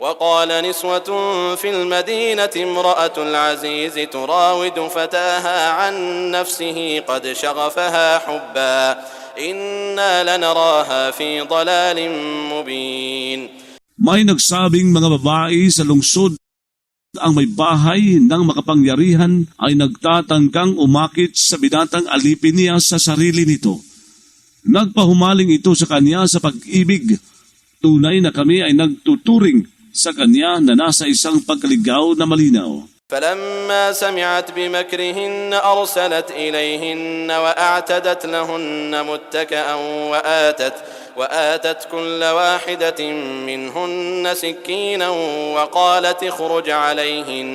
وقال نسوة في المدينة امرأة العزيز تراود فتاها عن نفسه قد شغفها حبا إنا لنراها في ضلال مبين May nagsabing mga babae sa lungsod ang may bahay ng makapangyarihan ay nagtatangkang umakit sa binatang alipin niya sa sarili nito. Nagpahumaling ito sa kanya sa pag-ibig. Tunay na kami ay nagtuturing sa kanya na nasa isang pagkaligaw na malinaw. فلما سمعت بمكرهن أرسلت إليهن وأعتدت لهن متكأ وآتت وآتت كل واحدة منهن سكينا وقالت اخرج عليهن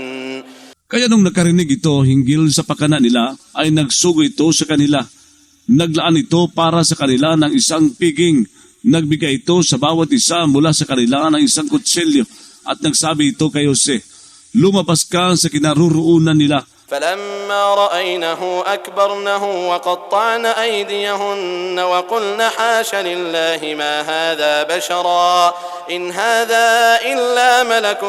Kaya nung nakarinig ito hinggil sa pakana nila, ay nagsugo ito sa kanila. Naglaan ito para sa kanila ng isang piging. Nagbigay ito sa bawat isa mula sa kanila ng isang kutsilyo. At nagsabi ito kay Jose, Lumabas ka sa kinaruroonan nila. فلما رأينه أكبرنه وقطعن أيديهن وقلن حاش لله ما هذا بشرا إن هذا إلا ملك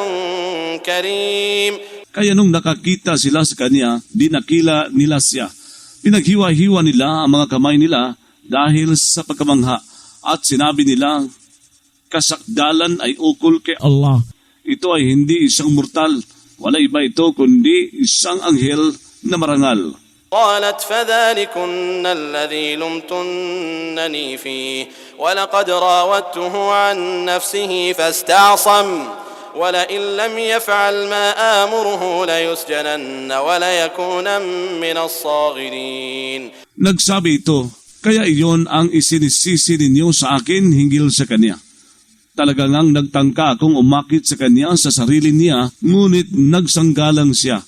كريم Kaya nung nakakita sila sa kanya, dinakila nila siya. Pinaghiwa-hiwa nila ang mga kamay nila dahil sa pagkamangha. At sinabi nila, kasakdalan ay ukol kay Allah. Ito ay hindi isang mortal. Wala iba ito kundi isang anghel na marangal. قالت فذلكن الذي لمتنني فيه ولقد راودته عن نفسه فاستعصم ولئن لم يفعل ما آمره ليسجنن وليكونا من الصاغرين Nagsabi ito, kaya iyon ang isinisisi ninyo sa akin hinggil sa kanya. Talaga ngang nagtangka akong umakit sa kanya sa sarili niya, ngunit nagsanggalang siya.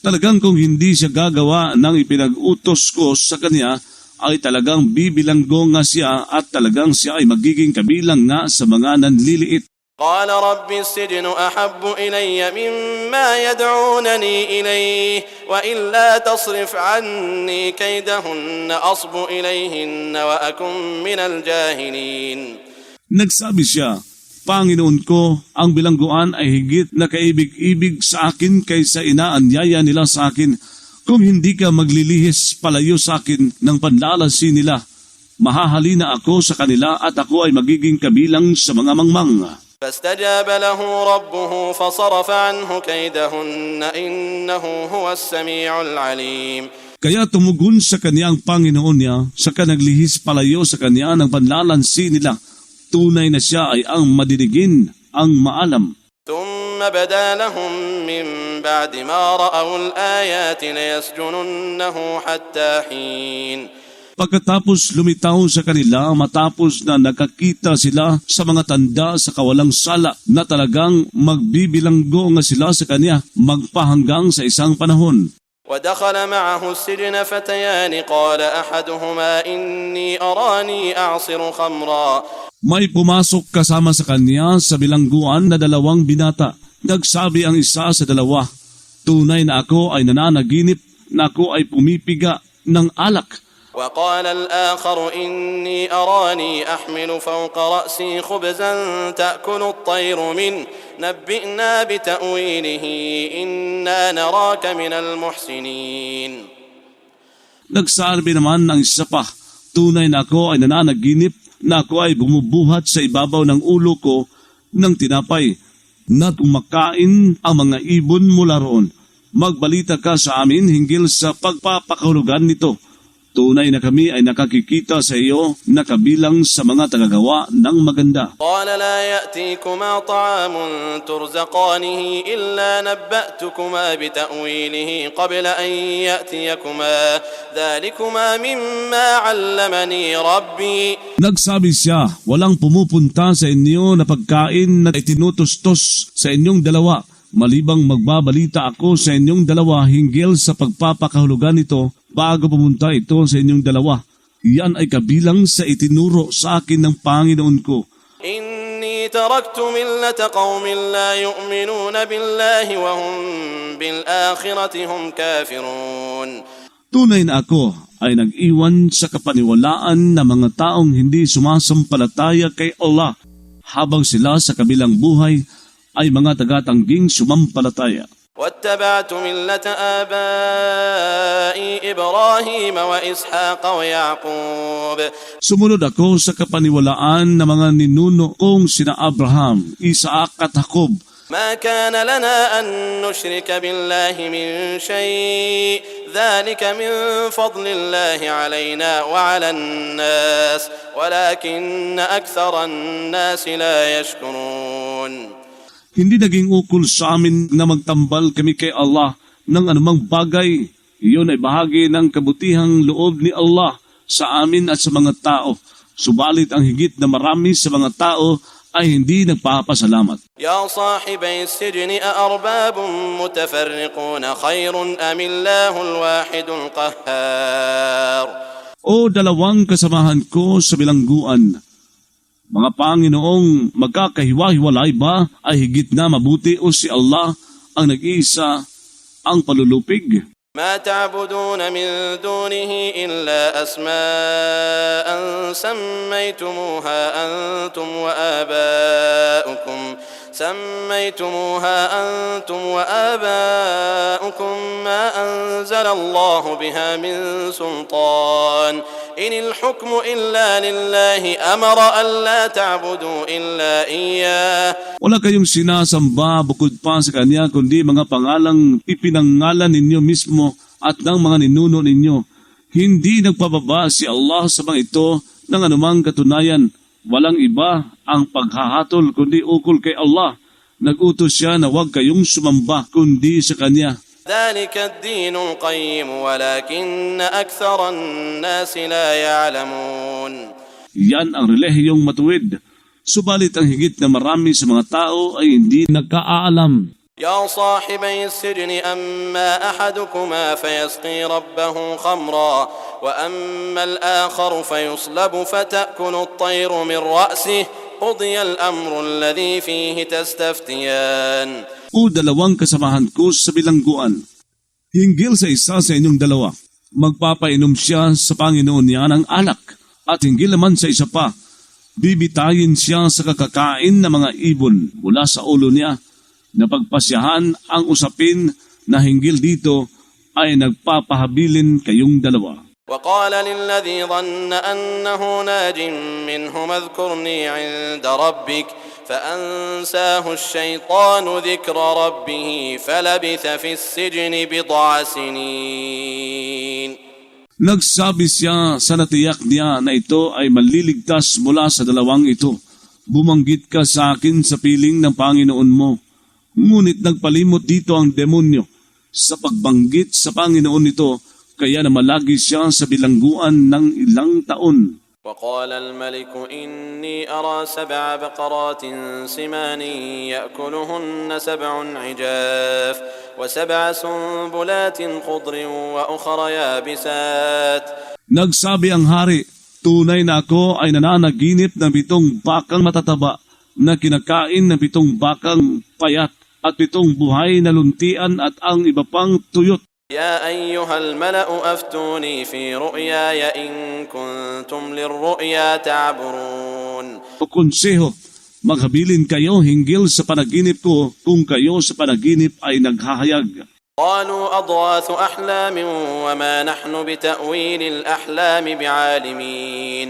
Talagang kung hindi siya gagawa ng ipinag-utos ko sa kanya, ay talagang bibilanggo nga siya at talagang siya ay magiging kabilang nga sa mga nanliliit. قال رب السجن أحب إلي مما يدعونني إليه وإلا تصرف عني كيدهن أصب إليهن وأكن من الجاهلين Nagsabi siya, Panginoon ko, ang bilangguan ay higit na kaibig-ibig sa akin kaysa inaanyaya nila sa akin. Kung hindi ka maglilihis palayo sa akin ng panlalasi nila, mahahalina ako sa kanila at ako ay magiging kabilang sa mga mangmang. فاستجاب له ربه فصرف عنه كيدهن إنه هو السميع العليم Kaya tumugon sa kanya ang Panginoon niya sa kanaglihis palayo sa kanya ng panlalansi nila. Tunay na siya ay ang madidigin, ang maalam. ثم بدا لهم من بعد ما رأوا الآيات ليسجننه حتى حين Pagkatapos lumitaw sa kanila matapos na nakakita sila sa mga tanda sa kawalang sala na talagang magbibilanggo nga sila sa kanya magpahanggang sa isang panahon. ودخل معه السجن فتيان قال أحدهما إني أراني أعصر خمرا May pumasok kasama sa kanya sa bilangguan na dalawang binata. Nagsabi ang isa sa dalawa, Tunay na ako ay nananaginip na ako ay pumipiga ng alak. وقال الآخر إني أراني أحمل فوق رأسي خبزا تأكل الطير منه نبئنا بتأويله إنا نراك من المحسنين Nagsabi naman ng isa pa, tunay na ako ay nananaginip na ako ay bumubuhat sa ibabaw ng ulo ko ng tinapay na tumakain ang mga ibon mula roon. Magbalita ka sa amin hinggil sa pagpapakahulugan nito. Tunay na kami ay nakakikita sa iyo na kabilang sa mga tagagawa ng maganda. قال لا يأتيكما طعام ترزقانه إلا نبأتكما بتأويله قبل أن يأتيكما ذلكما مما علمني ربي Nagsabi siya, walang pumupunta sa inyo na pagkain na itinutustos sa inyong dalawa, malibang magbabalita ako sa inyong dalawa hinggil sa pagpapakahulugan nito bago pumunta ito sa inyong dalawa. Yan ay kabilang sa itinuro sa akin ng Panginoon ko. إني تركت ملة قوم لا يؤمنون بالله وهم بالآخرة هم كافرون Tunay na ako ay nag-iwan sa kapaniwalaan ng mga taong hindi sumasampalataya kay Allah habang sila sa kabilang buhay ay mga tagatangging sumampalataya. واتبعت ملة آبائي إبراهيم وإسحاق ويعقوب Sumunod ako sa kapaniwalaan ng mga ninuno kong sina Abraham, Isaac at Jacob. ما كان لنا أن نشرك بالله من شيء ذلك من فضل الله علينا وعلى الناس ولكن أكثر الناس لا يشكرون Hindi naging ukol sa amin na magtambal kami kay Allah ng anumang bagay. Iyon ay bahagi ng kabutihang loob ni Allah sa amin at sa mga tao. Subalit ang higit na marami sa mga tao ay hindi nagpapasalamat. Ya sahibay sijni aarbabun mutafarriquna khayrun amillahul wahidul qahhar. O dalawang kasamahan ko sa bilangguan, mga Panginoong magkakahiwa-hiwalay ba ay higit na mabuti o si Allah ang nag-iisa ang palulupig? ما تعبدون من دونه إلا أسماء سميتموها أنتم وآباؤكم سميتموها أنتم وآباؤكم ما أنزل الله بها من سلطان إن الحكم إلا لله أمر ألا تعبدوا إلا إياه Wala kayong sinasamba bukod pa sa Kanya kundi mga pangalang ipinangalan ninyo mismo at ng mga ninuno ninyo. Hindi nagpababa si Allah sa mga ito ng anumang katunayan. Walang iba ang paghahatol kundi ukol kay Allah. Nagutos siya na huwag kayong sumamba kundi sa Kanya. ذلك الدين القيم ولكن أكثر الناس لا يعلمون Yan ang relihiyong matuwid. Subalit ang higit na marami sa mga tao ay hindi nagkaalam. يا صاحبي السجن أما أحدكما فيسقي ربه خمرا وأما الآخر فيصلب فتأكل الطير من رأسه قضي الأمر الذي فيه تستفتيان o dalawang kasamahan ko sa bilangguan. Hinggil sa isa sa inyong dalawa, magpapainom siya sa Panginoon niya ng alak, at hinggil naman sa isa pa, bibitayin siya sa kakakain ng mga ibon mula sa ulo niya, na pagpasyahan ang usapin na hinggil dito ay nagpapahabilin kayong dalawa. وقال للذي ظن أنه ناج منهما اذكرني عند ربك فأنساه الشيطان ذكر ربه فلبث في السجن بضع سنين Nagsabi siya sa natiyak niya na ito ay maliligtas mula sa dalawang ito. Bumanggit ka sa akin sa piling ng Panginoon mo. Ngunit nagpalimot dito ang demonyo sa pagbanggit sa Panginoon nito, kaya na malagi siya sa bilangguan ng ilang taon. وقال الملك إني أرى سبع بقرات سمان يأكلهن سبع عجاف وسبع سنبلات خضر وأخر يابسات Nagsabi ang hari, tunay na ako ay nananaginip ng pitong bakang matataba na kinakain ng pitong bakang payat at pitong buhay na luntian at ang iba pang tuyot. يا أيها الملأ أفتوني في رؤياي إن كنتم للرؤيا تعبرون O konseho, maghabilin kayo hinggil sa panaginip ko kung kayo sa panaginip ay naghahayag. قالوا أضغاث أحلام وما نحن بتأويل الأحلام بعالمين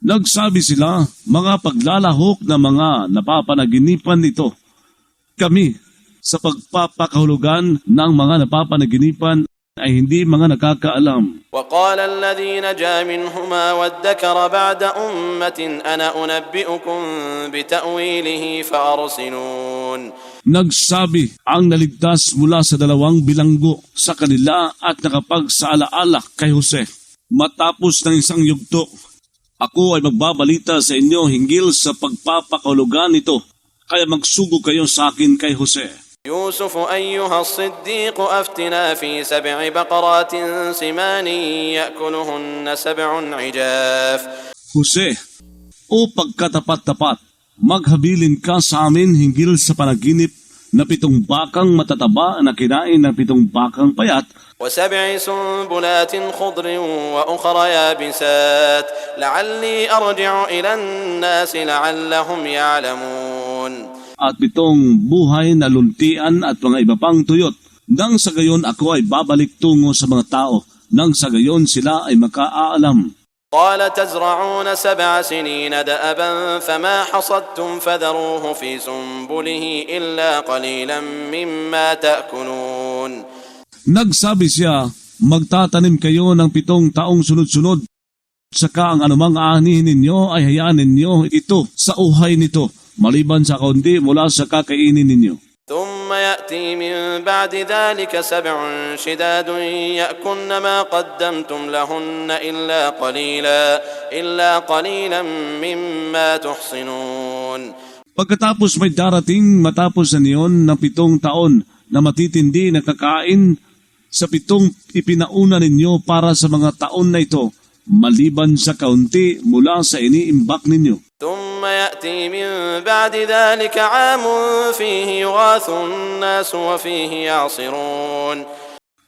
Nagsabi sila, mga paglalahok na mga napapanaginipan nito. Kami, sa pagpapakahulugan ng mga napapanaginipan ay hindi mga nakakaalam. وقال الذي نجا منهما وادكر بعد أمة أنا أنبئكم بتأويله فأرسلون Nagsabi ang naligtas mula sa dalawang bilanggo sa kanila at nakapagsaalaala kay Jose. Matapos ng isang yugto, ako ay magbabalita sa inyo hinggil sa pagpapakahulugan nito. Kaya magsugo kayo sa akin kay Jose. يوسف أيها الصديق أفتنا في سبع بقرات سمان يأكلهن سبع عجاف Jose, o pagkatapat-tapat, maghabilin ka sa amin hinggil sa panaginip na pitong bakang matataba na kinain ng pitong bakang payat وسبع سنبلات خضر وأخر يابسات لعلي أرجع إلى الناس لعلهم يعلمون at pitong buhay na luntian at mga iba pang tuyot. Nang sa gayon ako ay babalik tungo sa mga tao, nang sa gayon sila ay makaalam. قال تزرعون سبع سنين دأبا فما حصدتم فذروه في سنبله إلا قليلا مما تأكلون Nagsabi siya, magtatanim kayo ng pitong taong sunod-sunod. Saka ang anumang anihin ninyo ay hayaan ninyo ito sa uhay nito, maliban sa kaunti mula sa kakainin ninyo. ثم يأتي من بعد ذلك سبع شداد يأكلن ما قدمتم لهن إلا قليلا إلا قليلا مما تحصنون Pagkatapos may darating matapos na niyon ng pitong taon na matitindi na kakain sa pitong ipinauna ninyo para sa mga taon na ito, maliban sa kaunti mula sa iniimbak ninyo. ثم يأتي من بعد ذلك عام فيه يغاث الناس وفيه يعصرون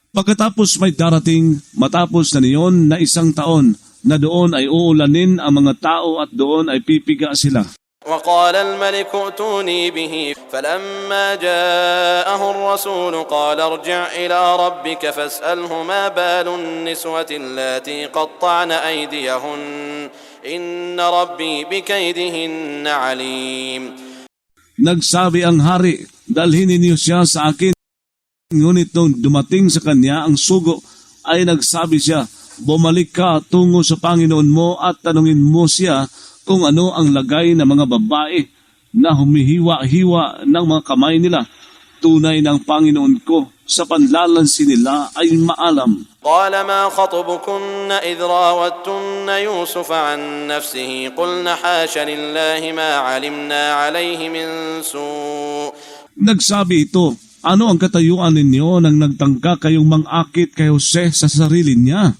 Pagkatapos may darating matapos na niyon na isang taon na doon ay uulanin ang mga tao at doon ay pipiga sila. وقال الملك ائتوني به فلما جاءه الرسول قال ارجع إلى ربك فاسأله ما بال النسوة اللاتي قطعن أيديهن إن ربي بكيدهن عليم Nagsabi ang hari, dalhin ninyo siya sa akin. Ngunit nung dumating sa kanya ang sugo, ay nagsabi siya, bumalik ka tungo sa Panginoon mo at tanungin mo siya kung ano ang lagay ng mga babae na humihiwa-hiwa ng mga kamay nila. Tunay ng Panginoon ko sa panlalansi nila ay maalam. قال ما خطبكن إذ راوتن يوسف عن نفسه قلن حاش لله ما علمنا عليه من سوء Nagsabi ito, ano ang katayuan ninyo nang nagtangka kayong mangakit kay Jose sa sarili niya?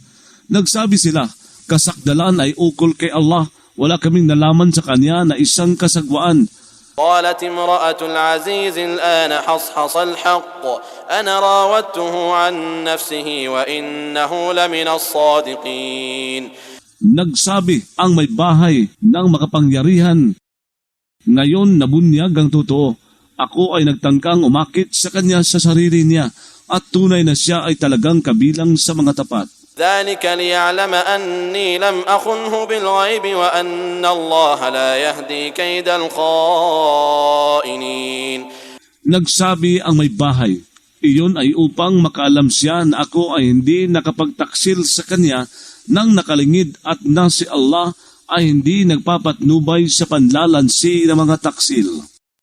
Nagsabi sila, kasakdalan ay ukol kay Allah, wala kaming nalaman sa kanya na isang kasagwaan. قالت امرأة العزيز الآن حصحص الحق أنا راودته عن نفسه وإنه لمن الصادقين Nagsabi ang may bahay ng makapangyarihan. Ngayon nabunyag ang totoo. Ako ay nagtangkang umakit sa kanya sa sarili niya at tunay na siya ay talagang kabilang sa mga tapat. ذلك ليعلم أني لم أخنه بالغيب وأن الله لا يهدي كيد الخائنين Nagsabi ang may bahay, iyon ay upang makaalam siya na ako ay hindi nakapagtaksil sa kanya nang nakalingid at na si Allah ay hindi nagpapatnubay sa panlalansi ng mga taksil.